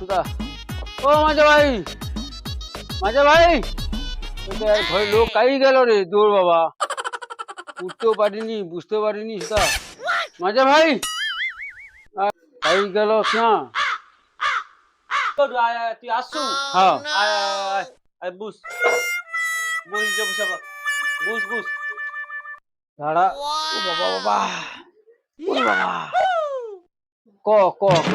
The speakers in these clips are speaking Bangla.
সুদা ও মাজা ভাই মাজা ভাই ঘরে লোক কাই গেল রে দৌড় বাবা উঠতেও পারিনি বুঝতেও পারিনি সুদা মাজা ভাই কাই গেল না তোর আয়, আয়, তুই আসছু হ্যাঁ আয় আয়, আয়, আয় বুঝ বুঝ যে বুঝ আবার। বুঝ বুঝ দাঁড়া ও বাবা বাবা ও বাবা ক ক ক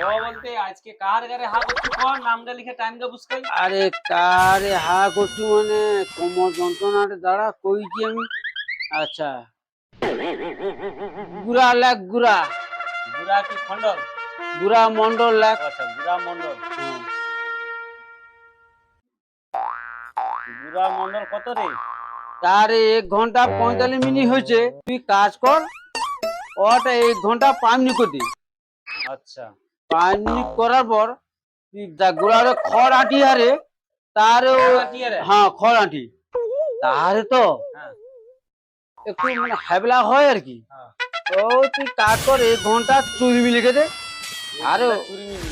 ও বলতে আজকে কার ঘরে হা করছু কোন নামটা লিখে টাইমটা বুঝ কাই আরে কারে হা করছু মানে কোমর যন্ত্রণাটা দাঁড়া কইছি আমি আচ্ছা গুড়া লাগ গুড়া বুড়া কি খন্ডল গুড়া মন্ডল লাগ আচ্ছা বুড়া মন্ডল বুড়া মন্ডল কত রে? তারে এক ঘণ্টা পঁয়তাল্লিশ মিনিট হয়েছে। তুই কাজ কর ওটা এক ঘণ্টা পাঁচ মিনিট করে আচ্ছা। পাঁচ মিনিট করার পর তুই গুড়ারে খড় আঁটি হারে তারে হ্যাঁ খড় আঁটি। তাহলে তো হ্যাঁ। একটু মানে হ্যাবলা হয় আর কি। হ্যাঁ। ও তুই কাজ কর এক ঘণ্টা চুরি লিখে দে। আরে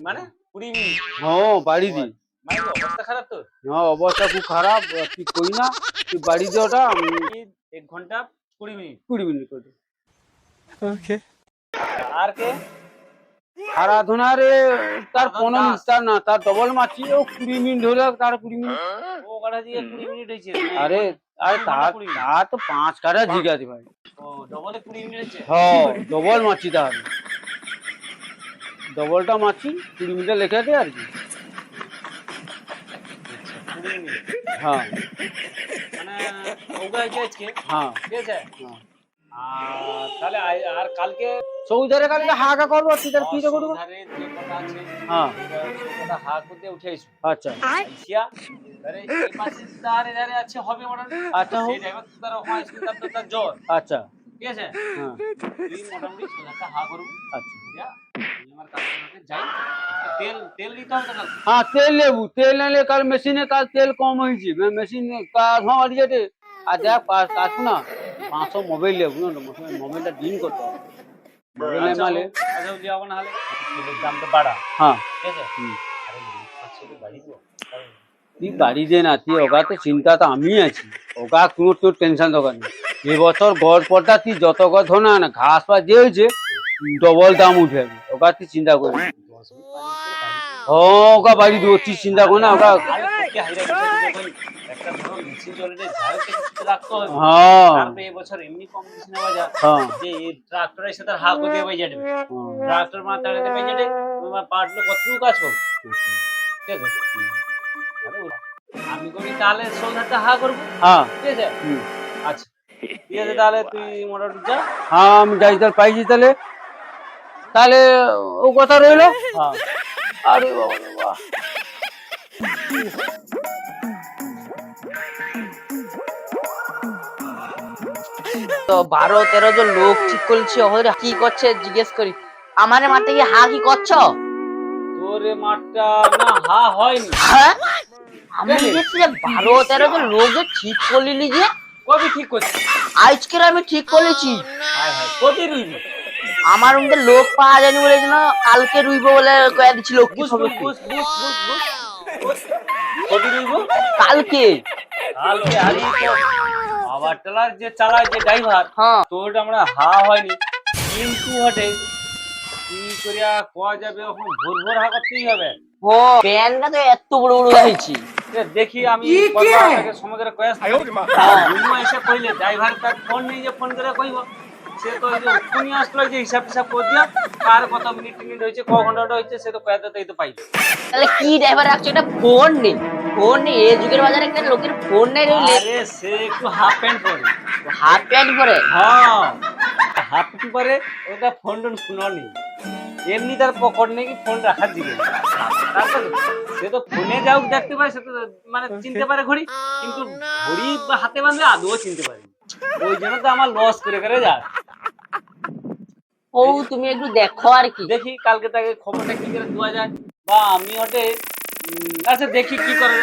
মানে কুড়ি মিনিট। হ্যাঁ বাড়ি দি। মানে অবস্থা খারাপ তো হ্যাঁ অবস্থা খুব খারাপ তুই কই না? তুই বাড়ি দে ওটা এক ঘণ্টা কুড়ি মিনিট। কুড়ি মিনিট করে দে। আর কে? তার আরাধনা পনেরো দাস। মিনিট তার না তার ডবল মারছি ও কুড়ি মিনিট হলে তার কুড়ি মিনিট। ও কাটা দিয়ে কুড়ি মিনিট হয়েছে? আরে আরে তিন তার। তার তো পাঁচ কাটা জিগাতে ভাই ও ডবলে কুড়ি মিনিট হয়েছে? হ্যাঁ ডবল মারছি তাহলে। ডবলটা মারছি কুড়ি মিনিটে লেখা দে আর কি। হ্যাঁ। মানে হ্যাঁ। হ্যাঁ। আর তাহলে আর কালকে সৌদারে কালকে করব কি হ্যাঁ। হা করতে উঠে আচ্ছা। আরে এই আছে হবে মোটামুটি। আচ্ছা। সেই জায়গা তার স্কুল আচ্ছা। ঠিক আছে? হ্যাঁ। তুই মোটামুটি সোজাটা হা করবি। আচ্ছা। হ্যাঁ তেল তেল নিলে কাল মেশিনে কাল তেল কম হয়েছে কাজ আর দেখ কাজ না। পাঁচশো মোবাইল মোবাইলটা করতে হ্যাঁ। চিন্তা তো আমি আছি। ওগা কোনো তোর টেনশন দরকার নেই। এবছর গড় পর্দা তুই যত গড় না ঘাস বা যে হয়েছে ডবল দাম উঠে যাবে। চিন্তা করি। ও ওগা বাড়ি চিন্তা কর না হ্যাঁ। হয়ে। হ্যাঁ। ট্রাক্টর কতটুকু কাজ করবে? ঠিক আছে। আমি করি তাহলে সন্ধ্যাটা হা করব। হ্যাঁ। ঠিক আছে? আচ্ছা। ঠিক আছে তাহলে তুই মোটামুটি যা। হ্যাঁ আমি যাই তাহলে পাইছি তাহলে। তাহলে ও কথা রইল? হ্যাঁ। আরে বাবা তো বারো তেরো জন লোক ঠিক করছি ওরা কি করছে জিজ্ঞেস করি। আমার মাঠে কি হা কি করছ? তোরে মাঠটা না হা হয়নি। হ্যাঁ? আমি দেখছি যে বারো তেরো জন লোক যে ঠিক করলি যে? কবি ঠিক করছিস? আজকের আমি ঠিক করেছি কবি রইল আমার মধ্যে লোক পাওয়া যায়নি বলে যেন কালকে রুইব বলে কয়ে দিচ্ছিল কি বুঝ খবর বুঝ বুঝ বুঝ বুঝ বুঝ কবি রইব? কালকে। কালকে হারি তো আবার টেলার যে চালায় যে ড্রাইভার হ্যাঁ। তোর আমরা হা হয়নি। কিন্তু হটে কি করিয়া কোয়া যাবে এখন ভোর ভোর হা করতেই হবে। ও তো এত বড় বড় হয়েছি। দেখি আমি সমাজের হ্যাঁ এসে কইলে ড্রাইভার তার ফোন নিয়ে যে ফোন করে কইব। সে তো যে আসলো যে হিসাব টিসাব করে দিয়া কার কত মিনিট মিনিট হয়েছে ক ঘণ্টা হয়েছে সে তো তো পাই তাহলে কি ড্রাইভার রাখছো এটা ফোন নেই। ফোন নেই। এই যুগের বাজারে একটা লোকের ফোন নেই রইলে আরে সে একটু হাফ প্যান্ট পরে। হাত প্যান্ট পরে? হ্যাঁ। হাফ প্যান্ট পরে ওটা ফোন টোন শুনো নেই। এমনি তার পকেট নেই কি ফোন রাখার দিকে সে তো ফোনে যাও দেখতে পায় সে তো মানে চিনতে পারে ঘড়ি। কিন্তু ঘড়ি বা হাতে বাঁধলে আদৌ চিনতে পারে ওই জন্য তো আমার লস করে করে যায়। ও তুমি একটু দেখো আর কি। দেখি কালকে তাকে খবরটা কি করে দেওয়া যায়। বা আমি ওটে আচ্ছা দেখি কি করা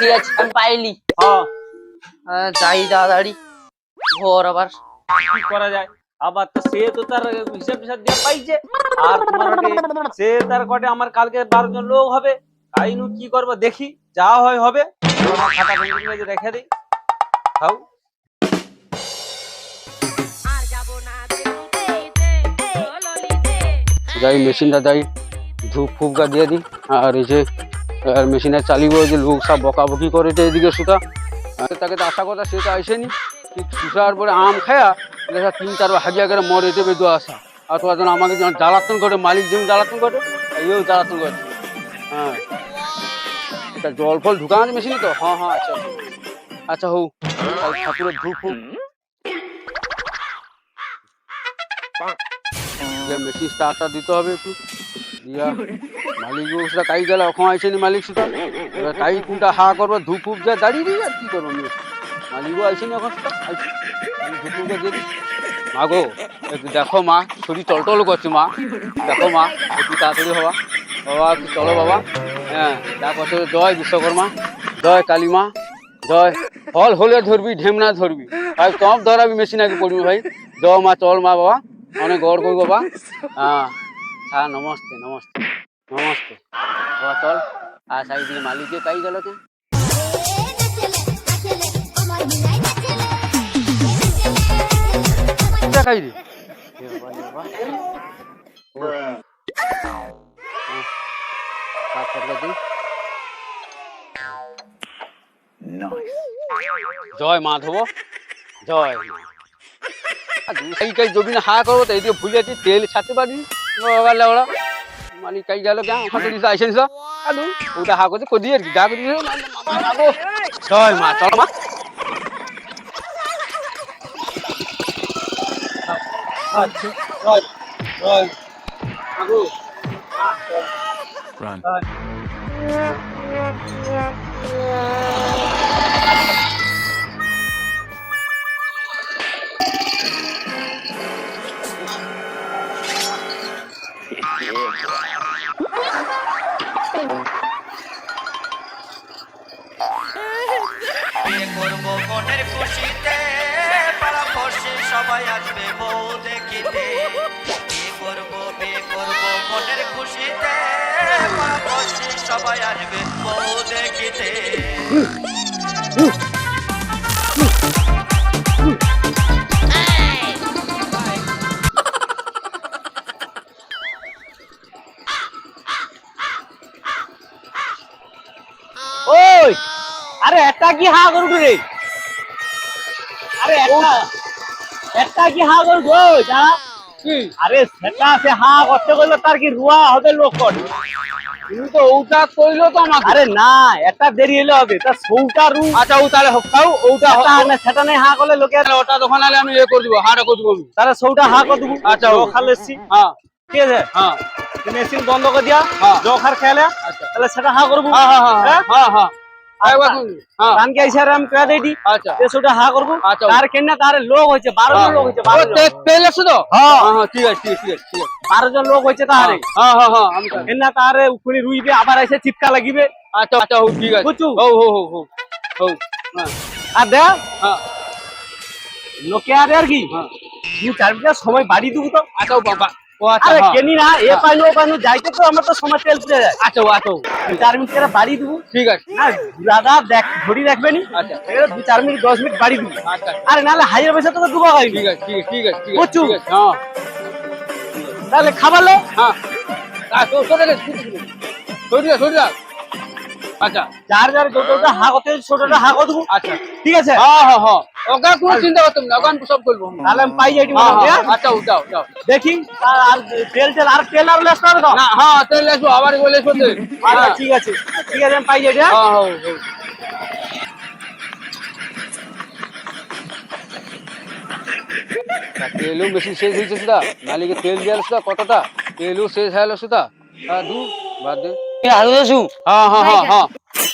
ঠিক আছে আমি পাইলি। হ্যাঁ। যাই তাড়াতাড়ি ঘর আবার। কি করা যায়? আবার তো সে তো তার হিসাব হিসাব দিয়ে পাইছে। আর তোমার সে তার কটে আমার কালকে বারো জন লোক হবে। তাই নু কি করব দেখি যা হয় হবে। খাতা রেখে দিই। খাও। যাই মেশিনটা যাই ধূপ ফুপকা দিয়ে দিই। আর এই যে, আর মেশিনে চালিব যে লোক সব বকাবকি করেছে এদিকে সুতা। তাকে তো আশা কথা, সে তো আসেনি। ঠিক সুসার পরে আম খায়া দেখা তিন চারবার হাজিয়া করে মরে দেবে দু আসা তোমার জন্য আমাকে যখন জ্বালাতন করে, মালিক যেমন জ্বালাতন করে এইও জ্বালাতন করে হ্যাঁ। এটা জল ফল ঢুকানো মেশিনে তো? হ্যাঁ হ্যাঁ আচ্ছা আচ্ছা। হৌ ঠাকুরের ধূপ মেশিন স্টার্টটা দিতে হবে একটু। দিয়া মালিক সেটা কাই গেলে, এখন আইসেনি মালিক সেটা। এবার কাই কোনটা হা করব, ধূপ ফুপ যা দাঁড়িয়ে দিই আর কি করব আমি মালিকও আইসেনি এখন আমি ধূপ ফুপটা দিয়ে দিই মা গো একটু দেখো মা, শরীর টলটল করছে মা। দেখো মা, একটু তাড়াতাড়ি হবা বাবা চলো বাবা। হ্যাঁ করছে, জয় বিশ্বকর্মা। জয় কালী মা। জয়। ফল হলে ধরবি, ঢেমনা ধরবি। ভাই সব ধরাবি মেশিন আগে পড়বি ভাই। জয় মা, চল মা বাবা। অনেক গড় করি বাবা হ্যাঁ হ্যাঁ নমস্তে নমস্তে নমস্তে বাবা চল আর সাইড দিয়ে মালিকে তাই গেল কে কোনটা রে এ বাবা, এ বাবা। ও। হাত ফটকা দিই। জয় মাধব জয় সাইড কাই জমি হা করব তো এইদিকে ভুলে যাচ্ছি, তেল ছাড়তে পারি লেওড়া মালিক কাই গেল কেন ওখান থেকে আইসেন আলু ওটা হা করছে কদি আর কি যা করি জয় মা, চল মা। আগু Run. ওই আরে একটা কি হা করবি রে আরে একটা একটা কি হা করব যা কি আরে সেটা সে হা করতে গেলে তার কি রুয়া হবে লোক করে তুমি তো ওটা কইলো তো আমাকে। আরে না এটা দেরি হলে হবে। তা সৌটা রু। আচ্ছা ও তাহলে হোক খাও ওটা হোক। সেটা না সেটা নেই হা করলে লোকে ওটা দোকান আলে আমি ইয়ে করে দিব করে দিব আমি। সৌটা হা করে দেবো। আচ্ছা, ও। খালে এসছি হ্যাঁ। ঠিক আছে হ্যাঁ। মেশিন বন্ধ করে দিয়া জখার জো খার খেলে আচ্ছা। তাহলে সেটা হা করব। হ্যাঁ হ্যাঁ? হ্যাঁ হ্যাঁ? একবার শুনি। কান কে ইশারা আমি কয়ে দেই আচ্ছা। যে সৌটা হা করব। তার কেনা তার লোক হয়েছে বারো জন লোক হয়েছে বারো ও, জন। তে- তেল আছে তো? হ্যাঁ। হ্যাঁ হ্যাঁ ঠিক আছে ঠিক আছে ঠিক আছে ঠিক আছে। বারো জন লোক হয়েছে তাহারে। হ্যাঁ হ্যাঁ হ্যাঁ আমি জানি। কেনা তাহারে উকুনি রুইবে আবার এসে চিৎকা লাগিবে। আচ্ছা আচ্ছা ঠিক আছে। বুঝছু? হো হো হো হো হো। হ্যাঁ। আর দেখ হ্যাঁ। লোকে আরে আর কি? হ্যাঁ। দু চার সময় বাড়ি দেবো তো। আচ্ছা বাবা। আচ্ছা আরে হ্যাঁ। কেনি না এ পাইলো ও পাইলো যাইতে তো আমার তো সময় তেল পুড়ে যায়। আচ্ছা আচ্ছা চার মিনিট করে বাড়ি দেবো। ঠিক আছে। না দাদা দেখ ঘড়ি রাখবে নি? আচ্ছা। দু চার মিনিট দশ মিনিট বাড়ি দেবো। আচ্ছা আরে নাহলে হাইয়ের পয়সা তো দেবো হয় ঠিক আছে ঠিক আছে ঠিক আছে ঠিক আছে। বুঝছু? ঠিক আছে হ্যাঁ। তাহলে খাবারলে হ্যাঁ। আচ্ছা সরে সরে যা সরে যা আচ্ছা। যার যার যতটা হা ছোটটা হা। আচ্ছা। ঠিক আছে? হ্যাঁ হ্যাঁ হ্যাঁ। ওকে কোনো চিন্তা করতাম না ওকে সব করব। তাহলে আমি পাই যাই হ্যাঁ হ্যাঁ। আচ্ছা দেখি আর তেল তেল আর তেল আর লেস হবে না হ্যাঁ তেল এসো আবার বলে এসো আচ্ছা হ্যাঁ। ঠিক আছে। ঠিক আছে আমি পাই যাই হ্যাঁ? হ্যাঁ হ্যাঁ হ্যাঁ। তা তেলও বেশি শেষ হয়েছে সেটা মালিকে তেল দিয়ে সেটা কতটা? তেলও শেষ হয়ে হ্যাঁ দু বাদ দে। আলু দাসু হ্যাঁ হ্যাঁ হ্যাঁ হ্যাঁ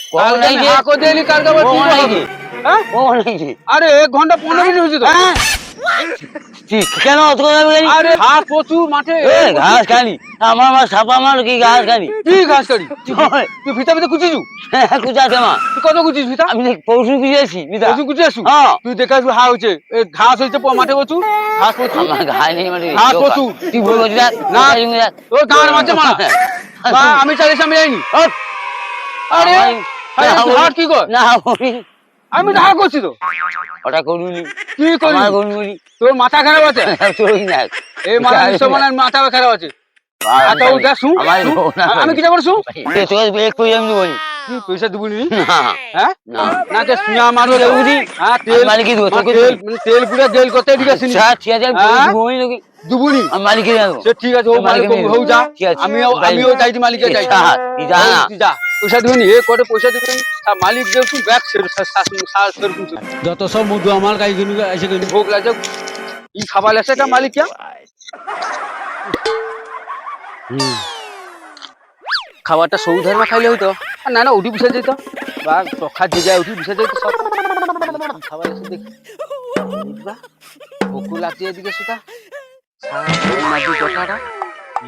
কখন কালকে নাইকে? হাঁকো দিলি কালকে আবার কখন ঠিক নাইকে? হবে। হ্যাঁ ও নাকি আরে এক ঘণ্টা পনেরো মিনিট হয়েছে তো হ্যাঁ তুই কেন আরে ঘাস প্রচুর মাঠে। এ ঘাস খালি আমার মা সাপা মার কি ঘাস খালি কি ঘাস করি তুই ভিতা ভিতা কুচিছু কুচাছে মা। তুই কত কুচিস ভিতা আমি পরশু কুচিয়েছি কুচি হ্যাঁ তুই দেখা আসবি হা হয়েছে। এ ঘাস হয়েছে মাঠে প্রচুর ঘাস প্রচুর। ঘাস নেই মানে ঘাস প্রচুর। তুই বলছি না গাঁর মাঝে মা। আমি চালিয়েছি আমি যাইনি। আরে আমার- আরে, কি কর? না আমি হাট করছি তো। ওটা করবি কি আমার করবি তোর মাথা খারাপ আছে? তুই না। এই মানে সমানের মাথা খারাপ আছে। আচ্ছা আমি কি করব শু এ ব্রেক করে আমি বলি তুই পয়সা হ্যাঁ? না। না তে সুয়া মারো দেবুদি হ্যাঁ তেল দেবো, তোকে তেল তেল পুরা তেল করতে ঠিক আছে আচ্ছা ঠিক আছে আমি হ্যাঁ? নাকি দুবুনি আমি মালিকই দেবো। সে ঠিক আছে ও মালিক হউ যা। আমিও চাইছি চাইছি। যা, যা। পয়সা দিবি নি এ কটে পয়সা দিবি নি আর মালিক দেখুন ব্যাগ সের সার সের যত সব মুদু আমার কাছে কিনু এসে কিনু। ভোগ লাগে ই খাবার লাগছে এটা মালিক কে? খাবারটা সৌ ধর্মা খাইলে হইতো? আর না না উঠি বসে যেত। বা চখার জায়গায় উঠি বসে যেত সব। খাবার লাগছে দেখি। ভোক লাগছে এদিকে কথাটা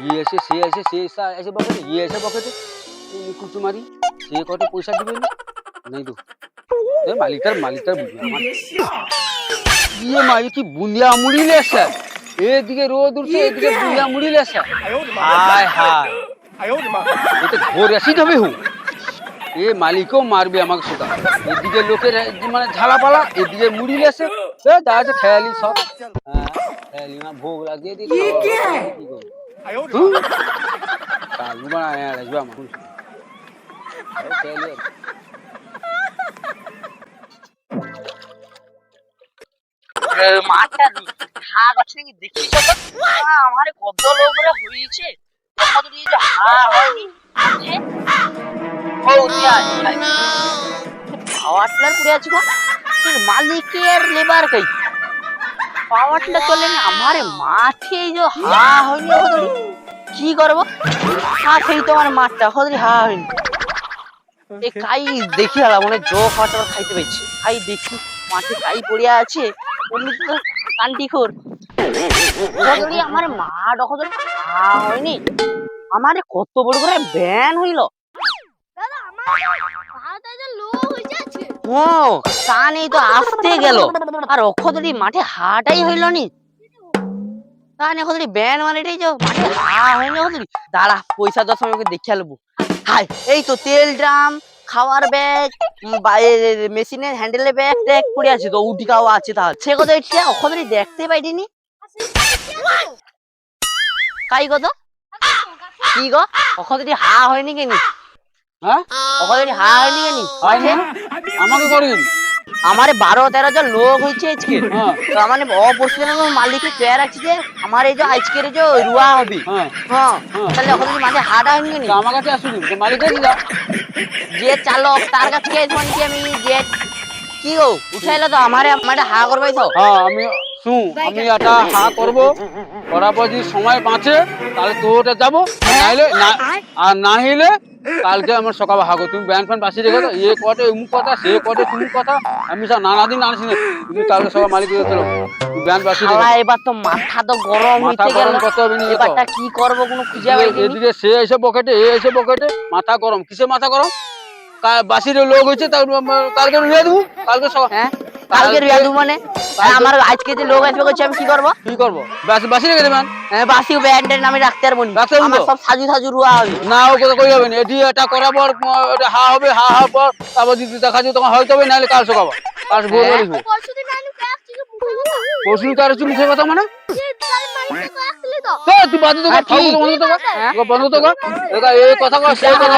ইয়ে এসে সে এসে সে এসে বকেটে ইয়ে এসে বকেটে এই কুচু মারি সে কত পয়সা দিবে? না নাই তো। এ মালিকার মালিকার বুঝি আমার ইয়ে কি বুনিয়া মুড়ি লেসা? এদিকে রোদ উঠছে এদিকে বুনিয়া মুড়ি লেসা। হায় হায়। এটা ঘোর অ্যাসিড হবে হু। এ মালিকও মারবে আমাকে সেটা এদিকে লোকের মানে ঝালাপালা এদিকে মুড়ি লেসে। এ যা আছে খেয়ালি সব। হ্যাঁ খেয়ালি না ভোগ লাগিয়ে দিয়ে কালু বানায় আসবে আমার। মাঠটা হা গছ নাকি দেখি আমার কত লোকরা হয়েছে কত দিয়ে হা হয়নি। মাঠে। ও উঠিয়া পাওয়ার টিলার পড়ে আছে গো। মালিকের লেবার কই পাওয়ার টিলার চলে না আমার মাঠে যে হা হয়নি কি করব? হা সেই তো আমার মাঠটা হদরি হা হয়নি। এ কাই দেখি আলা মনে জো খাওয়াটা খাইতে পাইছি খাই দেখি মাঠে কাই পড়িয়া আছে। তো কান্টি খোর হদরি আমার মা ডকদর হা হয়নি। আমারে কত বড় করে ব্যান হইল। ও তা নেই তো আসতে গেল। আর অক্ষদরি মাঠে হাটাই হইল নি। তা নেই অক্ষদরি ব্যান মানে এটাই যে মাঠে হা হয়নি অক্ষদরি দাঁড়া পয়সা দশ আমি দেখিয়া দেখিয়ে নেব হাই এই তো তেল ড্রাম খাওয়ার ব্যাগ মেশিনের হ্যান্ডেলের ব্যাগ ট্যাগ পড়ে আছে তো উঠিকাও আছে তাহলে। সে কথা এটা ওখানে দেখতে পাইনি? কাই কত কি গো? অক্ষদরি হা হয়নি কেনি? হ্যাঁ? ওখানে হা হয়নি কেনি? হয়? আমাকে করেন আমার বারো তেরো জন লোক হয়েছে আজকে। হ্যাঁ। তো মানে অপরশন মালিকের পেয়ে রাখছি যে আমার এই যে আজকের যে রুয়া হবে। হ্যাঁ। হ্যাঁ হ্যাঁ। তাহলে ওখানে মাঝে হাড়া হয়নি আমার কাছে আসুন। মালিক যে। চালক তার কাছে আমি? যে কি গো উঠাইলো তো আমার মানে হা করবাই তো হ্যাঁ আমি শুন আমি এটা হা করব করার পর যদি সময় বাঁচে তাহলে তো ওটা যাব। নাইলে আর না হইলে কালকে আমার সকালে হাগো তুমি ব্যান ফ্যান বাসি রেখো তো। এ কটে অমুক কথা সে কটে তুমি কথা আমি সব নানা দিন আনছি না তুমি কালকে সকাল মালিক দিয়ে চলো ব্যান বাসি রেখো। এবার তো মাথা তো গরম হইতে গেল। গরম করতে হবে। এবারটা কি করব কোনো খুঁজে পাইনি। এদিকে সে এসে পকেটে এ এসে পকেটে মাথা গরম। কিসে মাথা গরম? বাসির লোক হয়েছে তার কালকে রুয়ে দেবো কালকে সকাল হ্যাঁ? কালকে রিয়াদু মানে আমার আজকে যে লোক আসবে করছে আমি কি করব? কি করব? বাসি বাসি রেখে দেবেন? হ্যাঁ, বাসি ব্যান্ডের নামে রাখতে। রাখতে পারব আমার সব সাজু সাজু রুয়া হবে। না ও কথা কই হবে না? এটি এটা করার পর এটা হা হবে হা হওয়ার পর তারপর যদি দেখা যায় তখন হয়তো হবে নাহলে কাল সকাল কাল ভোর হ্যাঁ? পরশু দিন আলু কে কথা তার হচ্ছে মুখের কথা মানে? যে তার মালিক কে আসছিল তো তো তুই বাদ তো হ্যাঁ। বন্ধ তো কর। হ্যাঁ? বন্ধ তো এই কথা কর সেই কথা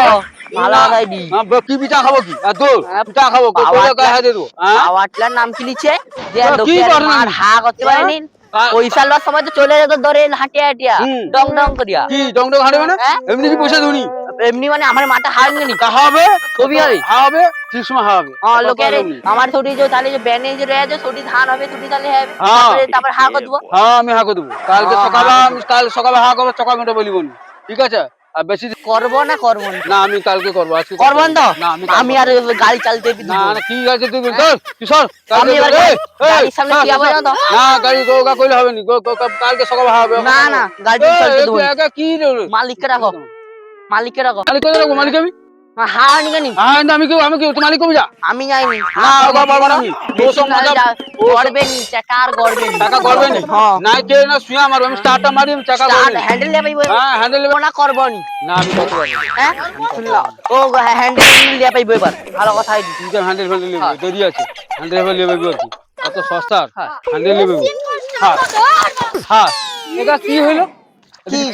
কর। ভালো না, কথাই দি হ্যাঁ, ব- কি পিঠা খাব কি? আর দোল হ্যাঁ, পিঠা খাব কই বাবা কই গায়ে হাতে দেবো হ্যাঁ? আওয়াটলার নাম কি লিখছে? যে তো কি লোকের করেন? মার হা করতে পারেনি হ্যাঁ? পয়সা লওয়ার সময় তো চলে যেত ধরে হাঁটিয়া হাঁটিয়া। ডং ডং করিয়া। কি ডং ডং হাঁটে মানে হ্যাঁ? এমনি কি পয়সা দিবনি এমনি মানে আমার মাথা হার হবে? কবি হবে? হা হবে? ঠিক সময় হা হবে। হ্যাঁ কথা আমার ছুটি যে তাহলে যে ব্যানে যে রয়েছে ছুটি ধান হবে ছুটি তাহলে হবে হ্যাঁ। তারপরে তারপর হা করে দেবো হ্যাঁ আমি হা করে দেবো কালকে হ্যাঁ, সকালে হা আমি কাল সকালে হা করব সকাল মেটে বলিব। ঠিক আছে? আর বেশি করব না করব না? না আমি কালকে করব আজকে করব করবেন না। আমি আর গাড়ি চালতে না না কি তুই চল তুই সর আমি এবার এই, এই, সামনে কি হবে। না গাড়ি গোগা কইলে হবে নি। গো- গো- গো- কালকে সকাল হবে না না গাড়ি চালতে দেবো কি মালিককে রাখো। মালিককে রাখো। মালিক কোথায় মালিক আমি? হ্যাঁ আমি কি আমি কি তুই মালিক কবি যা? আমি যাইনি। না ওগা পারব না আমি তোর বেশি সঙ্গে নাহলে মজা- যা- গড়বে নি চাকা আর গড়বে নি। টাকা করবে নি? হ্যাঁ। না কে না শুয়া মারবো আমি স্টার্টটা মারি আমি টাকা করবে স্টার্ট হ্যান্ডেল লিয়ে পাইবো হ্যাঁ হ্যান্ডেল না করব নি। না আমি করতে পারব হ্যাঁ? শুনলা ও হ্যান্ডেল লিয়ে পাইবো এবার। ভালো কথা হইছে তুই হ্যান্ডেল ফ্যান্ডেল নেবে দেরি আছে। হ্যান্ডেল ফ্যান্ডেল নেবে আর কত সস্তা হ্যান্ডেল নেবে হ্যাঁ। হ্যাঁ। এটা কি হইল কি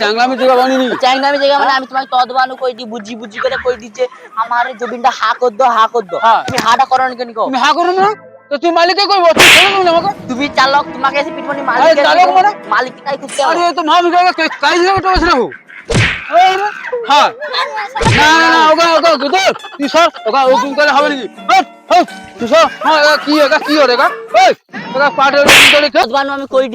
চাংলামি জায়গা বানিনি চাই জায়গা মানে আমি তোমাকে তদবানু কই দি বুঝি বুঝি করে কই দিচ্ছে আমার জমিনটা হা কর দো হা কর দো হ্যাঁ। তুমি হাটা করো কেন কো তুমি হা করো না তো তুই মালিককে কইবো তুই না আমাকে তুমি চালক তোমাকে এসে পিটমনি মালিক চালক মানে? মালিক কাই করতে আরে তো মা বিঘা কাই জায়গা তো বসে রাখো হ্যাঁ না না না ওগা ওগা তুই সর ওগা ও করে হবে নাকি হট হট সর। হ্যাঁ কি এগা কি ওরে আমি কই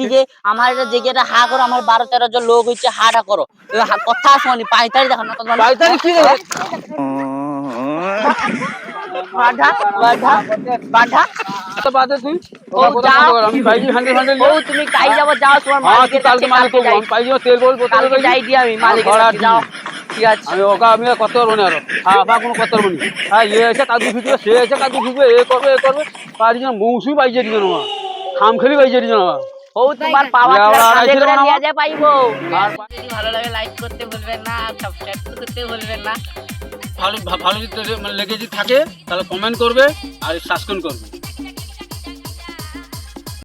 আমার জায়গাটা হা করো আমার বারো তেরো জন লোক হচ্ছে হাটা করো। হা- কথা শুনি পাইতারি দেখো না পাইতারি কি রে বাধা বাধা বাধা। তুই। ও, কথা যাও। বন্ধ কর আমি পাইজি হ্যান্ডেল হ্যান্ডেল ও তুমি কাই যাব? যাও তোমার হ্যাঁ মালিকের কাছে মালিক কালকে করব যাই আমি তেল বল বোতল যাই দি আমি মালিকের কাছে যাও। ঠিক আছে। আমি ওকা আমি পারব না আরও। হ্যাঁ আপা কোনো কত পারব না। হ্যাঁ ইয়ে এসে কাদু ফিটবে সে এসে কাদু ফিটবে এ করবে এ করবে। পারি না মৌসুমি পাইছে দিবে না খাম খেলি পাইছে দিবে না ও তোমার পাওয়ার ইয়া, ওরা কাজে আড়াইশো করে টাকা নিয়ে যা পাইবো। আর যদি ভালো লাগে লাইক করতে ভুলবেন না আর সাবস্ক্রাইব করতে ভুলবেন না। ভালো ভালো যদি মানে লেগে যদি থাকে তাহলে কমেন্ট করবে আর সাবস্ক্রাইব করবে।